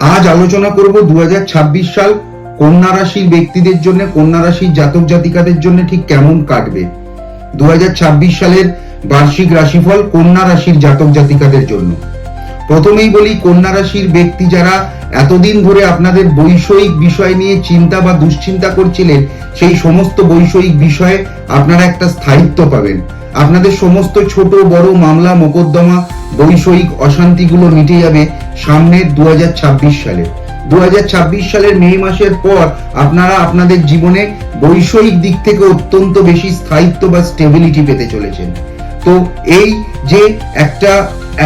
আজ আলোচনা করব দু হাজার ছাব্বিশ সাল কন্যা রাশির ব্যক্তিদের জন্য, কন্যা রাশির জাতক জাতিকাদের জন্য ঠিক কেমন কাটবে। দু সালের বার্ষিক রাশিফল কন্যা রাশির জাতক জাতিকাদের জন্য। প্রথমেই বলি, কন্যা রাশির ব্যক্তি যারা এতদিন ধরে আপনাদের বৈষয়িক বিষয় নিয়ে চিন্তা বা দুশ্চিন্তা করছিলেন, সেই সমস্ত বৈষয়িক বিষয়ে আপনারা একটা স্থায়িত্ব পাবেন। আপনাদের সমস্ত ছোট বড় মামলা, মোকদ্দমা, বৈষয়িক অশান্তিগুলো মিটে যাবে। সামনের দু সালে। দু হাজার ছাব্বিশ সালের মে মাসের পর আপনারা আপনাদের জীবনে বৈষয়িক দিক থেকে অত্যন্ত বেশি স্থায়িত্ব বা স্টেবিলিটি পেতে চলেছেন। তো এই যে একটা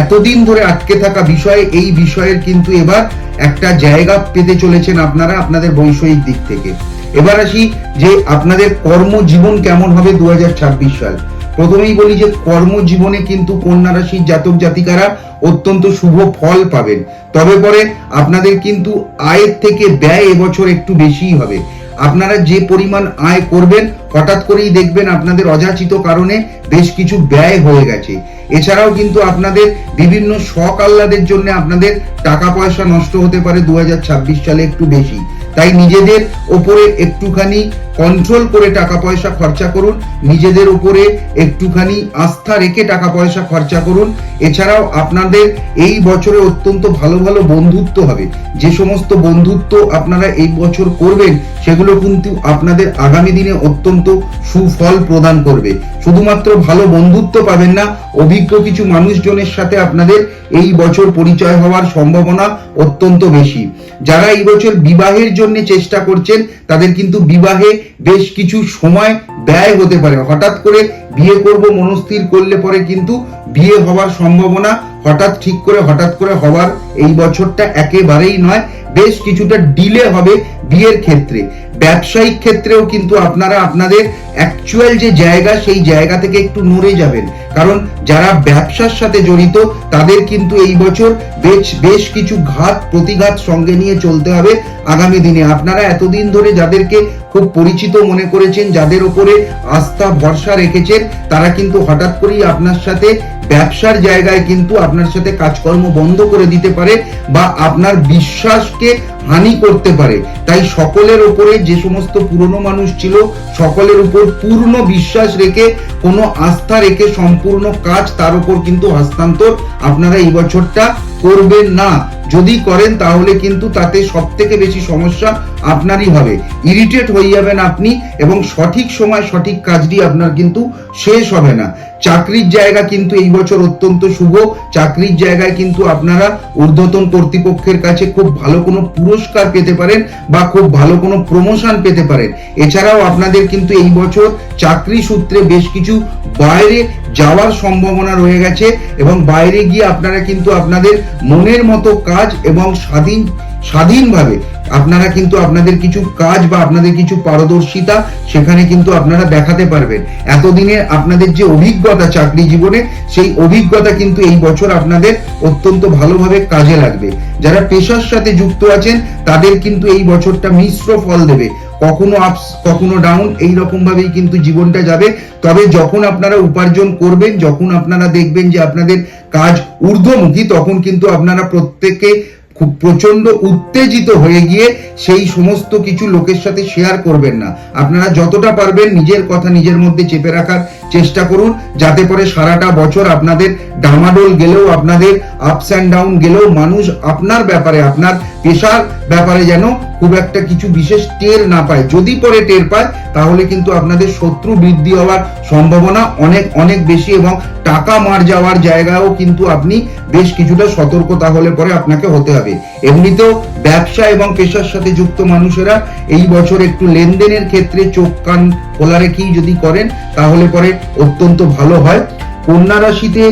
এতদিন ধরে আটকে থাকা বিষয়ে, এই বিষয়ের কিন্তু এবার একটা জায়গা পেতে চলেছেন আপনারা আপনাদের বৈষয়িক দিক থেকে। এবার আসি যে আপনাদের কর্মজীবন কেমন হবে দু হাজার ছাব্বিশ সাল। প্রথমেই বলি যে কর্মজীবনে কিন্তু কন্যা রাশির জাতক জাতিকারা অত্যন্ত শুভ ফল পাবেন। তবে পরে আপনাদের কিন্তু আয়ের থেকে ব্যয় এবছর একটু বেশিই হবে। আপনারা যে পরিমাণ আয় করবেন, হঠাৎ করেই দেখবেন আপনাদের অযাচিত কারণে বেশ কিছু ব্যয় হয়ে গেছে। এছাড়াও কিন্তু আপনাদের বিভিন্ন শখ আহ্লাদের জন্য আপনাদের টাকা পয়সা নষ্ট হতে পারে দু হাজার ছাব্বিশ সালে একটু বেশি। তাই নিজেদের ওপরে একটুখানি কন্ট্রোল করে টাকা পয়সা খরচা করুন। নিজেদের উপরে একটুখানি আস্থা রেখে টাকা পয়সা খরচা করুন। এছাড়াও আপনাদের এই বছরে অত্যন্ত ভালো ভালো বন্ধুত্ব হবে। যে সমস্ত বন্ধুত্ব আপনারা এই বছর করবেন সেগুলো কিন্তু আপনাদের আগামী দিনে অত্যন্ত সুফল প্রদান করবে। শুধুমাত্র ভালো বন্ধুত্ব পাবেন না, অভিজ্ঞ কিছু মানুষজনের সাথে আপনাদের এই বছর পরিচয় হওয়ার সম্ভাবনা অত্যন্ত বেশি। যারা এই বছর বিবাহের জন্য চেষ্টা করছেন, তাদের কিন্তু বিবাহে বেশ কিছু সময় ব্যয় হতে পারে। হঠাৎ করে বিয়ে করব, মনস্থির করলে পরে কিন্তু বিয়ে হওয়ার সম্ভাবনা হঠাৎ ঠিক করে, হঠাৎ করে হওয়ার এই বছরটা একেবারেই নয়। বেশ কিছুটা ডিলে হবে বিয়ের ক্ষেত্রে, ব্যবসায়িক ক্ষেত্রেও কিন্তু আপনারা আপনাদের অ্যাকচুয়াল যে জায়গা, সেই জায়গা থেকে একটু নড়ে যাবেন। কারণ যারা ব্যবসার সাথে জড়িত, তাদের কিন্তু এই বছর বেশ বেশ কিছু ঘাত, প্রতিঘাত সঙ্গে নিয়ে চলতে হবে আগামী দিনে। আপনারা এতদিন ধরে যাদেরকে খুব পরিচিত মনে করেছেন, যাদের ওপরে আস্থা, ভরসা রেখেছেন, তারা কিন্তু হঠাৎ করেই আপনার সাথে ব্যবসার জায়গায় কিন্তু আপনার সাথে কাজকর্ম বন্ধ করে দিতে পারে বা আপনার বিশ্বাসকে হানি করতে পারে। তাই সকলের ওপরে যে সমস্ত পুরনো মানুষ ছিল, সকলের উপর পূর্ণ বিশ্বাস রেখে, কোনো আস্থা রেখে সম্পূর্ণ কাজ তার উপর কিন্তু হস্তান্তর। আপনারা এই বছরটা করবেন না। যদি করেন, তাহলে কিন্তু তাতে সব থেকে বেশি সমস্যা আপনারই হবে। ইরিটেট হয়ে যাবেন আপনি এবং সঠিক সময় সঠিক কাজটি আপনার কিন্তু শেষ হবে না। চাকরির জায়গা কিন্তু এই বছর অত্যন্ত শুভ। চাকরির জায়গায় কিন্তু আপনারা ঊর্ধ্বতন কর্তৃপক্ষের কাছে খুব ভালো কোনো পুরস্কার পেতে পারেন বা খুব ভালো কোনো প্রমোশন পেতে পারেন। এছাড়াও আপনাদের কিন্তু এই বছর চাকরি সূত্রে বেশ কিছু বাইরে যাওয়ার সম্ভাবনা রয়ে গেছে এবং বাইরে গিয়ে আপনারা কিন্তু আপনাদের মনের মতো কাজ এবং স্বাধীন, স্বাধীনভাবে আপনারা কিন্তু আপনাদের কিছু কাজ বা আপনাদের কিছু পারদর্শিতা সেখানে কিন্তু আপনারা দেখাতে পারবেন। এতদিনের আপনাদের যে অভিজ্ঞতা চাকরি জীবনে, সেই অভিজ্ঞতা কিন্তু এই বছর আপনাদের অত্যন্ত ভালোভাবে কাজে লাগবে। যারা পেশার সাথে যুক্ত আছেন, তাদের কিন্তু এই বছরটা মিশ্র ফল দেবে। কখনো আপস কখনো ডাউন এই রকম ভাবেই কিন্তু জীবনটা যাবে। তবে যখন আপনারা উপার্জন করবেন, যখন আপনারা দেখবেন যে আপনাদের কাজ ঊর্ধ্বমুখী, তখন কিন্তু আপনারা প্রত্যেকে খুব প্রচণ্ড উত্তেজিত হয়ে গিয়ে সেই সমস্ত কিছু লোকের সাথে শেয়ার করবেন না। আপনারা যতটা পারবেন নিজের কথা নিজের মধ্যে চেপে রাখার চেষ্টা করুন, যাতে করে সারাটা বছর আপনাদের ডামাডোল গেলেও, আপনাদের আপস অ্যান্ড ডাউন গেলেও মানুষ আপনার ব্যাপারে, আপনার পেশার ব্যাপারে যেন খুব একটা কিছু বিশেষ টের না পায়। যদি পরে টের পায়, তাহলে কিন্তু আপনাদের শত্রু বৃদ্ধি হওয়ার সম্ভাবনা অনেক অনেক বেশি এবং টাকা মার যাওয়ার জায়গায়ও কিন্তু আপনি বেশ কিছুটা সতর্ক, তাহলে পরে আপনাকে হতে হবে। এমনিতেও ব্যবসা এবং পেশার সাথে যুক্ত মানুষেরা এই বছর একটু লেনদেনের ক্ষেত্রে চোখ, কান খোলা রেখেই যদি করেন, তাহলে পরে অত্যন্ত ভালো হয়। কন্যা রাশিতে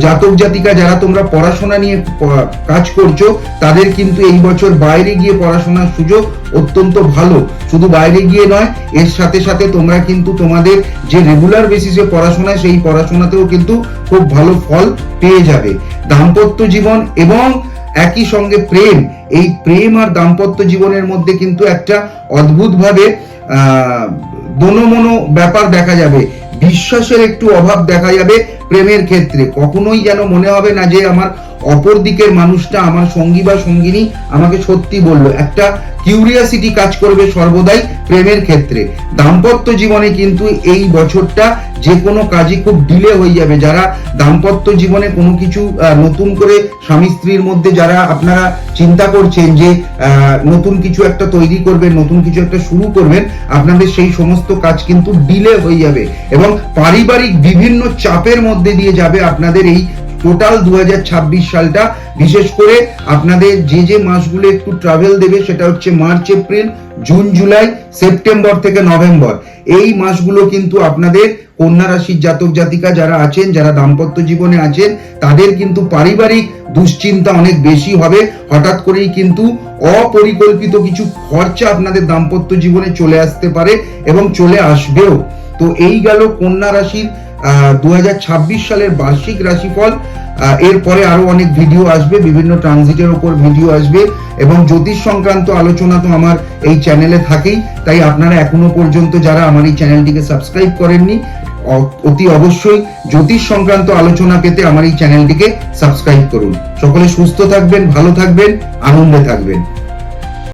জাতক জাতিকা যারা তোমরা পড়াশোনা নিয়ে কাজ করছ, তাদের কিন্তু এই বছর বাইরে গিয়ে পড়াশোনার সুযোগ অত্যন্ত ভালো। শুধু বাইরে গিয়ে নয়, এর সাথে সাথে তোমরা কিন্তু তোমাদের যে রেগুলার বেসিসে পড়াশোনা, সেই পড়াশোনাতেও কিন্তু খুব ভালো ফল পেয়ে যাবে। দাম্পত্য জীবন এবং একই সঙ্গে প্রেম। এই প্রেম আর দাম্পত্য জীবনের মধ্যে কিন্তু একটা অদ্ভুতভাবে, আহ, দোনোমনো ব্যাপার দেখা যাবে। বিশ্বাসের একটু অভাব দেখা যাবে প্রেমের ক্ষেত্রে। কখনোই যেন মনে হবে না যে আমার অপর দিকের মানুষটা আমার সঙ্গী বা সঙ্গিনী আমাকে সত্যি বলল। একটা কিউরিয়াসিটি কাজ করবে সর্বদাই প্রেমের ক্ষেত্রে। দাম্পত্য জীবনে কিন্তু এই বছরটা যে কোনো কাজই খুব ডিলে হয়ে যাবে। যারা দাম্পত্য জীবনে কোনো কিছু নতুন করে স্বামী স্ত্রীর মধ্যে যারা আপনারা চিন্তা করছেন যে নতুন কিছু একটা তৈরি করবেন, নতুন কিছু একটা শুরু করবেন, আপনাদের সেই সমস্ত কাজ কিন্তু ডিলে হয়ে যাবে। এবং পারিবারিক বিভিন্ন চাপের মধ্যে দিয়ে যাবে আপনাদের এই টোটাল দু সালটা, বিশেষ করে আপনাদের যে যে মাসগুলো একটু ট্রাভেল দেবে, সেটা হচ্ছে March April June July September থেকে নভেম্বর এই মাসগুলো কিন্তু আপনাদের কন্যা রাশির জাতক জাতিকা যারা আছেন, যারা দাম্পত্য জীবনে আছেন, তাদের কিন্তু পারিবারিক দুশ্চিন্তা অনেক বেশি হবে। হঠাৎ করেই কিন্তু অপরিকল্পিত কিছু খরচা আপনাদের দাম্পত্য জীবনে চলে আসতে পারে এবং চলে আসবেও। তো এই গেল কন্যা রাশির দু সালের বার্ষিক রাশিফল এরপরে আরও অনেক ভিডিও আসবে, বিভিন্ন ট্রানজিটের ওপর ভিডিও আসবে, এবং জ্যোতিষ সংক্রান্ত আলোচনা তো আমার এই চ্যানেলে থাকেই, তাই আপনারা এখনও পর্যন্ত যারা আমার এই চ্যানেলটিকে সাবস্ক্রাইব করেননি অতি অবশ্যই জ্যোতিষ সংক্রান্ত আলোচনা পেতে আমার এই চ্যানেলটিকে সাবস্ক্রাইব করুন। সকলে সুস্থ থাকবেন, ভালো থাকবেন, আনন্দে থাকবেন।